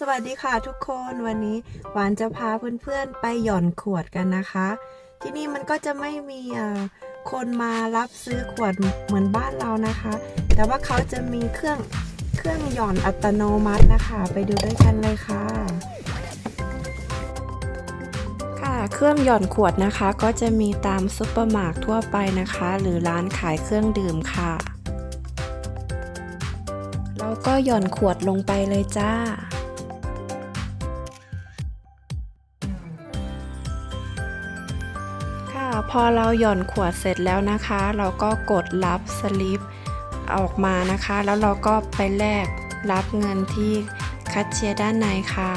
สวัสดีค่ะทุกคนวันนี้หวานจะพาเพื่อนๆไปหย่อนขวดกันนะคะ ที่นี่มันก็จะไม่มีคนมารับซื้อขวดเหมือนบ้านเรานะคะ แต่ว่าเขาจะมีเครื่องเครื่องหย่อนอัตโนมัตินะคะ ไปดูด้วยกันเลยค่ะ ค่ะเครื่องหย่อนขวดนะคะก็จะมีตามซุปเปอร์มาร์ททั่วไปนะคะ หรือร้านขายเครื่องดื่มค่ะเราก็หย่อนขวดลงไปเลยจ้า ค่ะพอเราหย่อนขวดเสร็จแล้วนะคะ เราก็กดรับสลิปออกมานะคะ แล้วเราก็ไปแลกรับเงินที่คัชเชียร์ด้านในค่ะ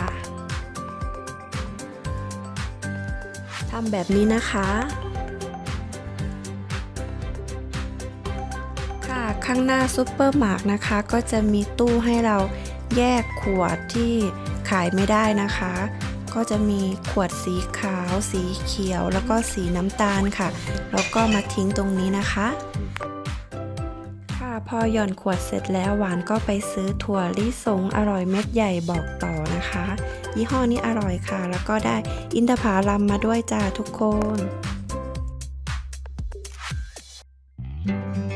ทำแบบนี้นะคะ ค่ะข้างหน้าซูเปอร์มาร์ทนะคะ ก็จะมีตู้ให้เราแยกขวดที่ขายไม่ได้นะคะ ก็จะมีขวดสีขาว สีเขียว แล้วก็สีน้ำตาลค่ะ แล้วก็มาทิ้งตรงนี้นะคะ ค่ะพอหย่อนขวดเสร็จแล้วหวานก็ไปซื้อถั่วลิสงอร่อยเม็ดใหญ่บอกต่อนะคะ ยี่ห้อนี้อร่อยค่ะ แล้วก็ได้อินทผาลัมมาด้วยจ้าทุกคน thank you